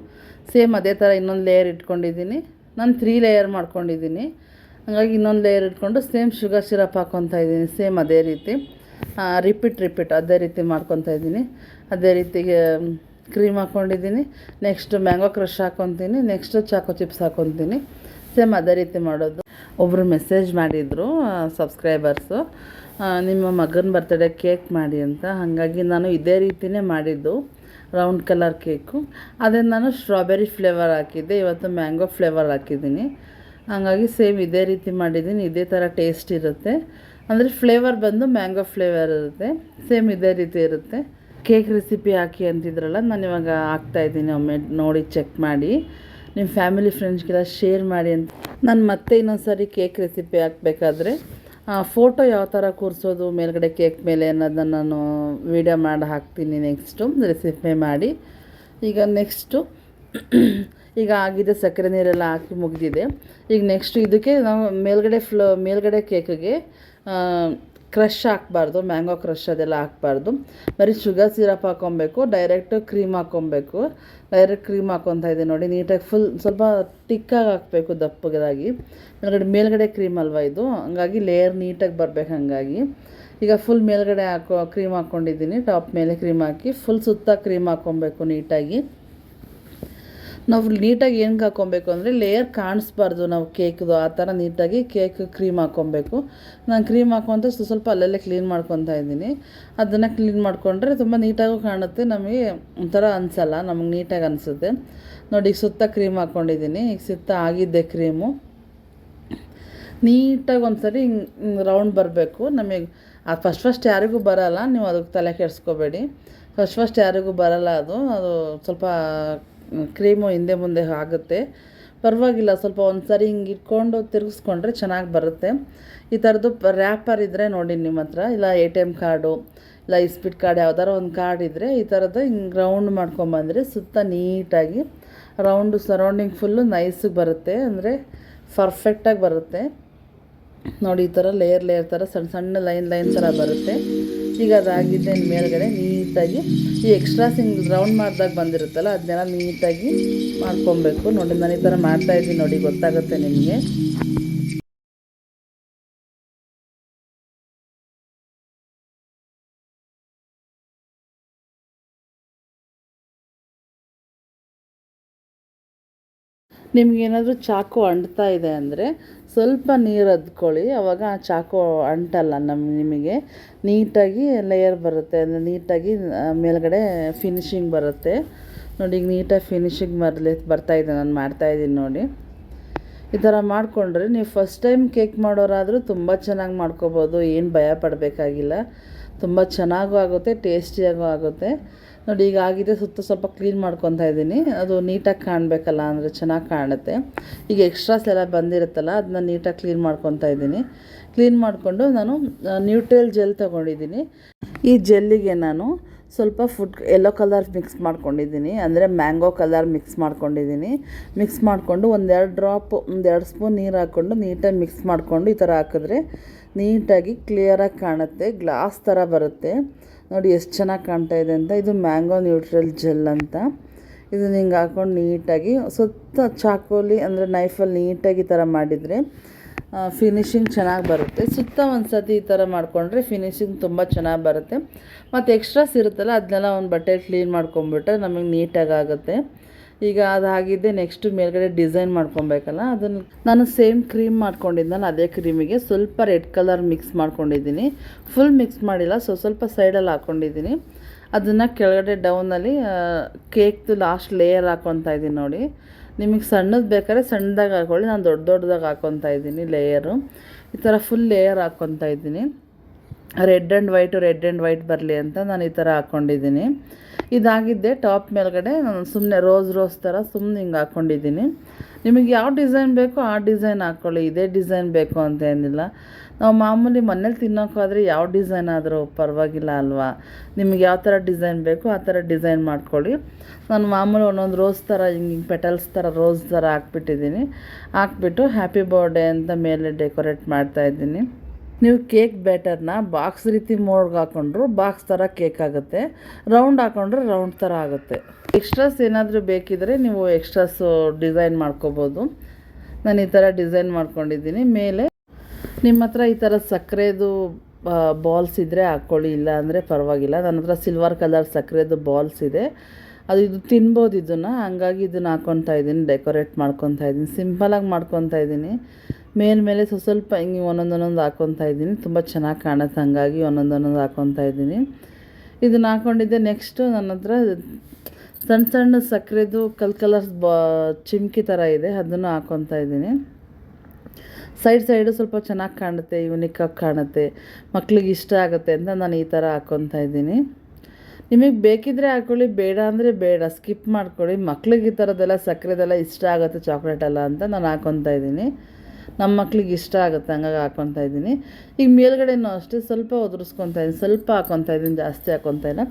ಸೇಮ್ ಅದೇ ಥರ ಇನ್ನೊಂದು ಲೇಯರ್ ಇಟ್ಕೊಂಡಿದ್ದೀನಿ. ನಾನು ತ್ರೀ ಲೇಯರ್ ಮಾಡ್ಕೊಂಡಿದ್ದೀನಿ. ಹಾಗಾಗಿ ಇನ್ನೊಂದು ಲೇಯರ್ ಇಟ್ಕೊಂಡು ಸೇಮ್ ಶುಗರ್ ಸಿರಪ್ ಹಾಕ್ಕೊತಾ ಇದ್ದೀನಿ ಸೇಮ್ ಅದೇ ರೀತಿ. ರಿಪೀಟ್ ರಿಪೀಟ್ ಅದೇ ರೀತಿ ಮಾಡ್ಕೊತಾ ಇದ್ದೀನಿ. ಅದೇ ರೀತಿಗೆ ಕ್ರೀಮ್ ಹಾಕ್ಕೊಂಡಿದ್ದೀನಿ ನೆಕ್ಸ್ಟ್ ಮ್ಯಾಂಗೋ ಕ್ರಷ್ ಹಾಕ್ಕೊತೀನಿ ನೆಕ್ಸ್ಟ್ ಚಾಕೋ ಚಿಪ್ಸ್ ಹಾಕ್ಕೊತೀನಿ ಸೇಮ್ ಅದೇ ರೀತಿ ಮಾಡೋದು. ಒಬ್ಬರು ಮೆಸೇಜ್ ಮಾಡಿದರು ಸಬ್ಸ್ಕ್ರೈಬರ್ಸು ನಿಮ್ಮ ಮಗನ ಬರ್ತಡೇ ಕೇಕ್ ಮಾಡಿ ಅಂತ. ಹಾಗಾಗಿ ನಾನು ಇದೇ ರೀತಿಯೇ ಮಾಡಿದ್ದು ರೌಂಡ್ ಕಲರ್ ಕೇಕು ಅದೇ ನಾನು ಸ್ಟ್ರಾಬೆರಿ ಫ್ಲೇವರ್ ಹಾಕಿದ್ದೆ. ಇವತ್ತು ಮ್ಯಾಂಗೋ ಫ್ಲೇವರ್ ಹಾಕಿದ್ದೀನಿ. ಹಾಗಾಗಿ ಸೇಮ್ ಇದೇ ರೀತಿ ಮಾಡಿದ್ದೀನಿ, ಇದೇ ಥರ ಟೇಸ್ಟ್ ಇರುತ್ತೆ. ಅಂದರೆ ಫ್ಲೇವರ್ ಬಂದು ಮ್ಯಾಂಗೋ ಫ್ಲೇವರ್ ಇರುತ್ತೆ, ಸೇಮ್ ಇದೇ ರೀತಿ ಇರುತ್ತೆ. ಕೇಕ್ ರೆಸಿಪಿ ಹಾಕಿ ಅಂತಿದ್ರಲ್ಲ, ನಾನು ಇವಾಗ ಹಾಕ್ತಾಯಿದ್ದೀನಿ ಒಮ್ಮೆ ನೋಡಿ ಚೆಕ್ ಮಾಡಿ. ನಿಮ್ಮ ಫ್ಯಾಮಿಲಿ ಫ್ರೆಂಡ್ಸ್ಗೆಲ್ಲ ಶೇರ್ ಮಾಡಿ ಅಂತ. ನಾನು ಮತ್ತೆ ಇನ್ನೊಂದು ಸಾರಿ ಕೇಕ್ ರೆಸಿಪಿ ಹಾಕಬೇಕಾದ್ರೆ ಫೋಟೋ ಯಾವ ಥರ ಕೂರಿಸೋದು, ಮೇಲ್ಗಡೆ ಕೇಕ್ ಮೇಲೆ ಅನ್ನೋದನ್ನು ನಾನು ವೀಡಿಯೋ ಮಾಡಿ ಹಾಕ್ತೀನಿ ನೆಕ್ಸ್ಟು ರೆಸಿಪಿ ಮಾಡಿ. ಈಗ ನೆಕ್ಸ್ಟು ಈಗ ಆಗಿದೆ ಸಕ್ಕರೆ ನೀರೆಲ್ಲ ಹಾಕಿ ಮುಗಿದಿದೆ. ಈಗ ನೆಕ್ಸ್ಟ್ ಇದಕ್ಕೆ ನಾವು ಮೇಲ್ಗಡೆ ಫ್ಲೋ ಮೇಲ್ಗಡೆ ಕೇಕಿಗೆ ಕ್ರಷ್ ಹಾಕ್ಬಾರ್ದು ಮ್ಯಾಂಗೋ ಕ್ರಷ್ ಅದೆಲ್ಲ ಹಾಕ್ಬಾರ್ದು. ಬರೀ ಶುಗರ್ ಸಿರಪ್ ಹಾಕ್ಕೊಬೇಕು ಡೈರೆಕ್ಟ್ ಕ್ರೀಮ್ ಹಾಕ್ಕೊಬೇಕು. ಡೈರೆಕ್ಟ್ ಕ್ರೀಮ್ ಹಾಕ್ಕೊತಾ ಇದೆ ನೋಡಿ, ನೀಟಾಗಿ ಫುಲ್ ಸ್ವಲ್ಪ ಟಿಕ್ಕಾಗಿ ಹಾಕಬೇಕು ದಪ್ಪದಾಗಿ ಮೇಲ್ಗಡೆ ಮೇಲ್ಗಡೆ ಕ್ರೀಮ್ ಅಲ್ವಾ ಇದು? ಹಂಗಾಗಿ ಲೇಯರ್ ನೀಟಾಗಿ ಬರಬೇಕು ಹಾಗಾಗಿ. ಈಗ ಫುಲ್ ಮೇಲ್ಗಡೆ ಹಾಕೋ ಕ್ರೀಮ್ ಹಾಕ್ಕೊಂಡಿದ್ದೀನಿ. ಟಾಪ್ ಮೇಲೆ ಕ್ರೀಮ್ ಹಾಕಿ ಫುಲ್ ಸುತ್ತ ಕ್ರೀಮ್ ಹಾಕ್ಕೊಬೇಕು ನೀಟಾಗಿ. ನಾವು ನೀಟಾಗಿ ಹೆಂಗೆ ಹಾಕ್ಕೊಬೇಕು ಅಂದರೆ ಲೇಯರ್ ಕಾಣಿಸ್ಬಾರ್ದು ನಾವು ಕೇಕ್ದು ಆ ಥರ ನೀಟಾಗಿ ಕೇಕ್ ಕ್ರೀಮ್ ಹಾಕ್ಕೊಬೇಕು ನಾನು ಕ್ರೀಮ್ ಹಾಕೊಂತ ಸ್ವಲ್ಪ ಅಲ್ಲಲ್ಲೇ ಕ್ಲೀನ್ ಮಾಡ್ಕೊತಾ ಇದ್ದೀನಿ. ಅದನ್ನು ಕ್ಲೀನ್ ಮಾಡಿಕೊಂಡ್ರೆ ತುಂಬ ನೀಟಾಗೂ ಕಾಣುತ್ತೆ, ನಮಗೆ ಒಂಥರ ಅನಿಸಲ್ಲ, ನಮಗೆ ನೀಟಾಗಿ ಅನಿಸುತ್ತೆ. ನೋಡಿ ಈಗ ಸುತ್ತ ಕ್ರೀಮ್ ಹಾಕ್ಕೊಂಡಿದ್ದೀನಿ ಈಗ ಸುತ್ತ ಆಗಿದ್ದೆ ಕ್ರೀಮು ನೀಟಾಗಿ ಒಂದು ಸರಿ ಹಿಂಗೆ ರೌಂಡ್ ಬರಬೇಕು. ನಮಗೆ ಫಸ್ಟ್ ಫಸ್ಟ್ ಯಾರಿಗೂ ಬರೋಲ್ಲ, ನೀವು ಅದಕ್ಕೆ ತಲೆ ಕೆಡಿಸ್ಕೋಬೇಡಿ. ಫಸ್ಟ್ ಫಸ್ಟ್ ಯಾರಿಗೂ ಬರೋಲ್ಲ ಅದು ಅದು ಸ್ವಲ್ಪ ಕ್ರೀಮು ಹಿಂದೆ ಮುಂದೆ ಆಗುತ್ತೆ. ಪರವಾಗಿಲ್ಲ, ಸ್ವಲ್ಪ ಒಂದು ಸಾರಿ ಹಿಂಗೆ ಇಟ್ಕೊಂಡು ತಿರುಗಿಸ್ಕೊಂಡ್ರೆ ಚೆನ್ನಾಗಿ ಬರುತ್ತೆ. ಈ ಥರದ್ದು ರ್ಯಾಪರ್ ಇದ್ದರೆ ನೋಡಿ ನಿಮ್ಮ ಹತ್ರ, ಇಲ್ಲ ಎ ಟಿ ಎಂ ಕಾರ್ಡು ಇಲ್ಲ ಇಸ್ಪಿಟ್ ಕಾರ್ಡ್ ಯಾವ್ದಾರು ಒಂದು ಕಾರ್ಡ್ ಇದ್ದರೆ ಈ ಥರದ್ದು ಹಿಂಗೆ ರೌಂಡ್ ಮಾಡ್ಕೊಂಬಂದರೆ ಸುತ್ತ ನೀಟಾಗಿ ರೌಂಡು ಸರೌಂಡಿಂಗ್ ಫುಲ್ಲು ನೈಸಿಗೆ ಬರುತ್ತೆ. ಅಂದರೆ ಪರ್ಫೆಕ್ಟಾಗಿ ಬರುತ್ತೆ. ನೋಡಿ ಈ ಥರ ಲೇಯರ್ ಲೇಯರ್ ಥರ ಸಣ್ಣ ಸಣ್ಣ ಲೈನ್ ಲೈನ್ ಥರ ಬರುತ್ತೆ. ಈಗ ಅದಾಗಿದೆ ಮೇಲ್ಗಡೆ ನೀಟಾಗಿ ಈ ಎಕ್ಸ್ಟ್ರಾ ಸಿಂಗ್ ರೌಂಡ್ ಮಾಡಿದಾಗ ಬಂದಿರುತ್ತಲ್ಲ, ಅದನ್ನೆಲ್ಲ ನೀಟಾಗಿ ಮಾಡ್ಕೊಬೇಕು. ನೋಡಿ, ನಾನು ಈ ಥರ ಮಾಡ್ತಾಯಿದ್ದೀನಿ ನೋಡಿ, ಗೊತ್ತಾಗುತ್ತೆ ನಿಮಗೆ. ನಿಮಗೇನಾದರೂ ಚಾಕು ಅಂಟ್ತಾ ಇದೆ ಅಂದರೆ ಸ್ವಲ್ಪ ನೀರು ಅದ್ಕೊಳ್ಳಿ. ಆವಾಗ ಆ ಚಾಕು ಅಂಟಲ್ಲ ನಮ್ಮ ನಿಮಗೆ. ನೀಟಾಗಿ ಲೇಯರ್ ಬರುತ್ತೆ. ಅಂದರೆ ನೀಟಾಗಿ ಮೇಲ್ಗಡೆ ಫಿನಿಶಿಂಗ್ ಬರುತ್ತೆ. ನೋಡಿ, ಈಗ ನೀಟಾಗಿ ಫಿನಿಶಿಂಗ್ ಬರಲಿ ಬರ್ತಾಯಿದೆ ನಾನು ಮಾಡ್ತಾಯಿದ್ದೀನಿ ನೋಡಿ. ಈ ಥರ ಮಾಡಿಕೊಂಡ್ರೆ ನೀವು ಫಸ್ಟ್ ಟೈಮ್ ಕೇಕ್ ಮಾಡೋರಾದರೂ ತುಂಬ ಚೆನ್ನಾಗಿ ಮಾಡ್ಕೋಬೋದು. ಏನು ಭಯ ಪಡಬೇಕಾಗಿಲ್ಲ. ತುಂಬ ಚೆನ್ನಾಗೂ ಆಗುತ್ತೆ ಟೇಸ್ಟಿಯಾಗೂ ಆಗುತ್ತೆ. ನೋಡಿ, ಈಗ ಆಗಿದೆ ಸುತ್ತ ಸ್ವಲ್ಪ ಕ್ಲೀನ್ ಮಾಡ್ಕೊತಾ ಇದ್ದೀನಿ. ಅದು ನೀಟಾಗಿ ಕಾಣಬೇಕಲ್ಲ, ಅಂದರೆ ಚೆನ್ನಾಗಿ ಕಾಣುತ್ತೆ. ಈಗ ಎಕ್ಸ್ಟ್ರಾಸ್ ಎಲ್ಲ ಬಂದಿರುತ್ತಲ್ಲ, ಅದನ್ನ ನೀಟಾಗಿ ಕ್ಲೀನ್ ಮಾಡ್ಕೊತಾ ಇದ್ದೀನಿ. ಕ್ಲೀನ್ ಮಾಡಿಕೊಂಡು ನಾನು ನ್ಯೂಟ್ರಲ್ ಜೆಲ್ ತೊಗೊಂಡಿದ್ದೀನಿ. ಈ ಜೆಲ್ಲಿಗೆ ನಾನು ಸ್ವಲ್ಪ ಫುಡ್ ಎಲ್ಲೋ ಕಲರ್ ಮಿಕ್ಸ್ ಮಾಡ್ಕೊಂಡಿದ್ದೀನಿ. ಅಂದರೆ ಮ್ಯಾಂಗೋ ಕಲರ್ ಮಿಕ್ಸ್ ಮಾಡ್ಕೊಂಡಿದ್ದೀನಿ. ಮಿಕ್ಸ್ ಮಾಡಿಕೊಂಡು ಒಂದೆರಡು ಡ್ರಾಪ್ ಒಂದೆರಡು ಸ್ಪೂನ್ ನೀರು ಹಾಕ್ಕೊಂಡು ನೀಟಾಗಿ ಮಿಕ್ಸ್ ಮಾಡಿಕೊಂಡು ಈ ಥರ ಹಾಕಿದ್ರೆ ನೀಟಾಗಿ ಕ್ಲಿಯರಾಗಿ ಕಾಣುತ್ತೆ. ಗ್ಲಾಸ್ ಥರ ಬರುತ್ತೆ. ನೋಡಿ ಎಷ್ಟು ಚೆನ್ನಾಗಿ ಕಾಣ್ತಾ ಇದೆ ಅಂತ. ಇದು ಮ್ಯಾಂಗೋ ನ್ಯೂಟ್ರಲ್ ಜೆಲ್ ಅಂತ. ಇದನ್ನ ಹಿಂಗೆ ಹಾಕೊಂಡು ನೀಟಾಗಿ ಸುತ್ತ ಚಾಕೋಲಿ ಅಂದರೆ ನೈಫಲ್ಲಿ ನೀಟಾಗಿ ಈ ಥರ ಮಾಡಿದರೆ ಫಿನಿಶಿಂಗ್ ಚೆನ್ನಾಗಿ ಬರುತ್ತೆ. ಸುತ್ತ ಒಂದು ಸತಿ ಈ ಥರ ಮಾಡಿಕೊಂಡ್ರೆ ಫಿನಿಶಿಂಗ್ ತುಂಬ ಚೆನ್ನಾಗಿ ಬರುತ್ತೆ. ಮತ್ತು ಎಕ್ಸ್ಟ್ರಾಸ್ ಇರುತ್ತಲ್ಲ ಅದನ್ನೆಲ್ಲ ಒಂದು ಬಟ್ಟೆ ಕ್ಲೀನ್ ಮಾಡ್ಕೊಂಬಿಟ್ರೆ ನಮಗೆ ನೀಟಾಗಿ ಆಗುತ್ತೆ. ಈಗ ಅದಾಗಿದ್ದೆ ನೆಕ್ಸ್ಟ್ ಮೇಲ್ಗಡೆ ಡಿಸೈನ್ ಮಾಡ್ಕೊಬೇಕಲ್ಲ, ಅದನ್ನು ನಾನು ಸೇಮ್ ಕ್ರೀಮ್ ಮಾಡ್ಕೊಂಡಿದ್ದಲ್ಲ ಅದೇ ಕ್ರೀಮಿಗೆ ಸ್ವಲ್ಪ ರೆಡ್ ಕಲರ್ ಮಿಕ್ಸ್ ಮಾಡ್ಕೊಂಡಿದ್ದೀನಿ. ಫುಲ್ ಮಿಕ್ಸ್ ಮಾಡಿಲ್ಲ ಸೊ ಸ್ವಲ್ಪ ಸೈಡಲ್ಲಿ ಹಾಕ್ಕೊಂಡಿದ್ದೀನಿ ಅದನ್ನು ಕೆಳಗಡೆ ಡೌನಲ್ಲಿ ಕೇಕ್ದು ಲಾಸ್ಟ್ ಲೇಯರ್ ಹಾಕ್ಕೊತಾ ಇದ್ದೀನಿ ನೋಡಿ. ನಿಮಗೆ ಸಣ್ಣದು ಬೇಕಾದ್ರೆ ಸಣ್ಣದಾಗಿ ಹಾಕೊಳ್ಳಿ, ನಾನು ದೊಡ್ಡ ದೊಡ್ಡದಾಗಿ ಹಾಕ್ಕೊತಾ ಇದ್ದೀನಿ ಲೇಯರು ಈ ಥರ ಫುಲ್ ಲೇಯರ್ ಹಾಕ್ಕೊತಾ ಇದ್ದೀನಿ. Red and white red and white ಬರಲಿ ಅಂತ ನಾನು ಈ ಥರ ಹಾಕ್ಕೊಂಡಿದ್ದೀನಿ ಇದಾಗಿದ್ದೆ ಟಾಪ್ ಮೇಲ್ಗಡೆ ನಾನು ಸುಮ್ಮನೆ ರೋಸ್ ರೋಸ್ ಥರ ಸುಮ್ಮನೆ ಹಿಂಗೆ ಹಾಕ್ಕೊಂಡಿದ್ದೀನಿ. ನಿಮಗೆ ಯಾವ ಡಿಸೈನ್ ಬೇಕೋ ಆ ಡಿಸೈನ್ ಹಾಕ್ಕೊಳ್ಳಿ, ಇದೇ ಡಿಸೈನ್ ಬೇಕು ಅಂತ ಏನಿಲ್ಲ. ನಾವು ಮಾಮೂಲಿ ಮನೇಲಿ ತಿನ್ನೋಕ್ಕಾದರೆ ಯಾವ ಡಿಸೈನ್ ಆದರೂ ಪರವಾಗಿಲ್ಲ ಅಲ್ವಾ? ನಿಮಗೆ ಯಾವ ಥರ ಡಿಸೈನ್ ಬೇಕೋ ಆ ಥರ ಡಿಸೈನ್ ಮಾಡ್ಕೊಳ್ಳಿ. ನಾನು ಮಾಮೂಲಿ ಒಂದೊಂದು ರೋಸ್ ಥರ, ಹಿಂಗೆ ಹಿಂಗೆ ಪೆಟಲ್ಸ್ ಥರ ರೋಸ್ ಥರ ಹಾಕ್ಬಿಟ್ಟಿದ್ದೀನಿ. ಹಾಕ್ಬಿಟ್ಟು ಹ್ಯಾಪಿ ಬರ್ಡೇ ಅಂತ ಮೇಲೆ ಡೆಕೋರೇಟ್ ಮಾಡ್ತಾಯಿದ್ದೀನಿ ನೀವು ಕೇಕ್ ಬ್ಯಾಟರ್ನ ಬಾಕ್ಸ್ ರೀತಿ ಮೋಡ್ಗೆ ಹಾಕೊಂಡ್ರು ಬಾಕ್ಸ್ ಥರ ಕೇಕ್ ಆಗುತ್ತೆ. ರೌಂಡ್ ಹಾಕೊಂಡ್ರೆ ರೌಂಡ್ ಥರ ಆಗುತ್ತೆ. ಎಕ್ಸ್ಟ್ರಾಸ್ ಏನಾದರೂ ಬೇಕಿದ್ರೆ ನೀವು ಎಕ್ಸ್ಟ್ರಾಸು ಡಿಸೈನ್ ಮಾಡ್ಕೋಬೋದು. ನಾನು ಈ ಥರ ಡಿಸೈನ್ ಮಾಡ್ಕೊಂಡಿದ್ದೀನಿ. ಮೇಲೆ ನಿಮ್ಮ ಹತ್ರ ಈ ಥರ ಸಕ್ಕರೆದು ಬಾಲ್ಸ್ ಇದ್ದರೆ ಹಾಕ್ಕೊಳ್ಳಿ ಇಲ್ಲ ಅಂದರೆ ಪರವಾಗಿಲ್ಲ. ನನ್ನ ಹತ್ರ ಸಿಲ್ವರ್ ಕಲರ್ ಸಕ್ಕರೆದು ಬಾಲ್ಸ್ ಇದೆ. ಅದು ಇದು ತಿನ್ಬೋದು ಇದನ್ನು. ಹಂಗಾಗಿ ಇದನ್ನು ಹಾಕ್ಕೊತಾ ಇದ್ದೀನಿ ಡೆಕೋರೇಟ್ ಮಾಡ್ಕೊತಾ ಇದ್ದೀನಿ. ಸಿಂಪಲಾಗಿ ಮಾಡ್ಕೊತಾ ಇದ್ದೀನಿ. ಮೇಲ್ಮೇಲೆ ಸ್ವಲ್ಪ ಸ್ವಲ್ಪ ಹಿಂಗೆ ಒಂದೊಂದೊಂದೊಂದು ಒಂದೊಂದು ಹಾಕ್ಕೊತಾ ಇದ್ದೀನಿ. ತುಂಬ ಚೆನ್ನಾಗಿ ಕಾಣುತ್ತೆ ಹಂಗಾಗಿ ಒಂದೊಂದೊಂದೊಂದು ಒಂದೊಂದು ಹಾಕ್ಕೊತಾ ಇದ್ದೀನಿ. ಇದನ್ನು ಹಾಕ್ಕೊಂಡಿದ್ದೆ ನೆಕ್ಸ್ಟು ನನ್ನ ಹತ್ರ ಸಣ್ಣ ಸಣ್ಣ ಸಕ್ಕರೆದು ಕಲ್ ಕಲರ್ಸ್ ಬಾ ಚಿಮ್ಕಿ ಥರ ಇದೆ, ಅದನ್ನು ಹಾಕ್ಕೊತಾ ಇದ್ದೀನಿ. ಸೈಡ್ ಸೈಡು ಸ್ವಲ್ಪ ಚೆನ್ನಾಗಿ ಕಾಣುತ್ತೆ ಯುನಿಕಾಗಿ ಕಾಣುತ್ತೆ, ಮಕ್ಳಿಗೆ ಇಷ್ಟ ಆಗುತ್ತೆ ಅಂತ ನಾನು ಈ ಥರ ಹಾಕ್ಕೊತಾ ಇದ್ದೀನಿ. ನಿಮಗೆ ಬೇಕಿದ್ದರೆ ಹಾಕ್ಕೊಳ್ಳಿ ಬೇಡ ಅಂದರೆ ಬೇಡ, ಸ್ಕಿಪ್ ಮಾಡ್ಕೊಳ್ಳಿ. ಮಕ್ಳಿಗೆ ಈ ಥರದ್ದೆಲ್ಲ ಸಕ್ಕರೆದೆಲ್ಲ ಇಷ್ಟ ಆಗುತ್ತೆ ಚಾಕ್ಲೇಟೆಲ್ಲ ಅಂತ ನಾನು ಹಾಕ್ಕೊತಾ ಇದ್ದೀನಿ. ನಮ್ಮ ಮಕ್ಳಿಗೆ ಇಷ್ಟ ಆಗುತ್ತೆ, ಹಂಗಾಗಿ ಹಾಕ್ಕೊತಾ ಇದ್ದೀನಿ. ಈಗ ಮೇಲ್ಗಡೆನೂ ಅಷ್ಟೇ, ಸ್ವಲ್ಪ ಒದರಿಸ್ಕೊತಾ ಇದ್ದೀನಿ, ಸ್ವಲ್ಪ ಹಾಕ್ಕೊತಾ ಇದ್ದೀನಿ, ಜಾಸ್ತಿ ಹಾಕ್ಕೊತಾ ಇಲ್ಲ.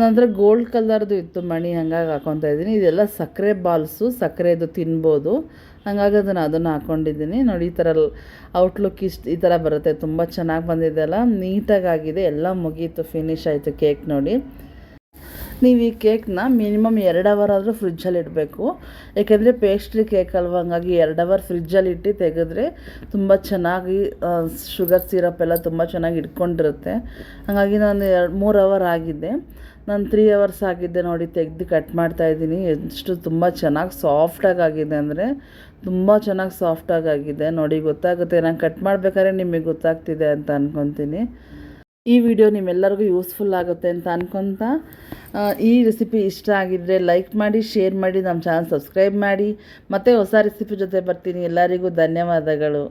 ನಂತರ ಗೋಲ್ಡ್ ಕಲರ್ದು ಇತ್ತು ಮಣಿ, ಹಂಗಾಗಿ ಹಾಕ್ಕೊತಾ ಇದ್ದೀನಿ. ಇದೆಲ್ಲ ಸಕ್ಕರೆ ಬಾಲ್ಸು, ಸಕ್ಕರೆದು ತಿನ್ಬೋದು. ಹಂಗಾಗಿ ಅದನ್ನು ಅದನ್ನು ಹಾಕ್ಕೊಂಡಿದ್ದೀನಿ ನೋಡಿ, ಈ ಥರ ಔಟ್ಲುಕ್ ಇಷ್ಟು, ಈ ಥರ ಬರುತ್ತೆ. ತುಂಬ ಚೆನ್ನಾಗಿ ಬಂದಿದೆ ಅಲ್ಲ ನೀಟಾಗಿ ಆಗಿದೆ ಎಲ್ಲ ಮುಗೀತು ಫಿನಿಶ್ ಆಯಿತು ಕೇಕ್ ನೋಡಿ. ನೀವು ಈ ಕೇಕ್ನ ಮಿನಿಮಮ್ ಎರಡು ಅವರ್ ಆದರೂ ಫ್ರಿಜ್ಜಲ್ಲಿ ಇಡಬೇಕು. ಯಾಕೆಂದರೆ ಪೇಸ್ಟ್ರಿ ಕೇಕ್ ಅಲ್ವ, ಹಂಗಾಗಿ ಎರಡು ಅವರ್ ಫ್ರಿಜ್ಜಲ್ಲಿ ಇಟ್ಟು ತೆಗೆದ್ರೆ ತುಂಬ ಚೆನ್ನಾಗಿ ಶುಗರ್ ಸಿರಪ್ ಎಲ್ಲ ತುಂಬ ಚೆನ್ನಾಗಿ ಇಟ್ಕೊಂಡಿರುತ್ತೆ ಹಾಗಾಗಿ ನಾನು ಎರಡು ಮೂರು ಅವರ್ ಆಗಿದ್ದೆ ನಾನು ತ್ರೀ ಅವರ್ಸ್ ಆಗಿದ್ದೆ ನೋಡಿ ತೆಗೆದು ಕಟ್ ಮಾಡ್ತಾಯಿದ್ದೀನಿ ಎಷ್ಟು ತುಂಬ ಚೆನ್ನಾಗಿ ಸಾಫ್ಟಾಗಿ ಆಗಿದೆ ಅಂದರೆ ತುಂಬ ಚೆನ್ನಾಗಿ ಸಾಫ್ಟಾಗಿ ಆಗಿದೆ. ನೋಡಿ ಗೊತ್ತಾಗುತ್ತೆ, ನಾನು ಕಟ್ ಮಾಡಬೇಕಾದ್ರೆ ನಿಮಗೆ ಗೊತ್ತಾಗ್ತಿದೆ ಅಂತ ಅಂದ್ಕೊತೀನಿ ಈ ವಿಡಿಯೋ ನಿಮ್ಮೆಲ್ಲರಿಗೂ ಯೂಸ್ಫುಲ್ ಆಗುತ್ತೆ ಅಂತ ಅನ್ಕೊತ ಈ ರೆಸಿಪಿ ಇಷ್ಟ ಆಗಿದ್ದರೆ ಲೈಕ್ ಮಾಡಿ ಶೇರ್ ಮಾಡಿ, ನಮ್ಮ ಚಾನಲ್ ಸಬ್ಸ್ಕ್ರೈಬ್ ಮಾಡಿ. ಮತ್ತು ಹೊಸ ರೆಸಿಪಿ ಜೊತೆ ಬರ್ತೀನಿ. ಎಲ್ಲರಿಗೂ ಧನ್ಯವಾದಗಳು.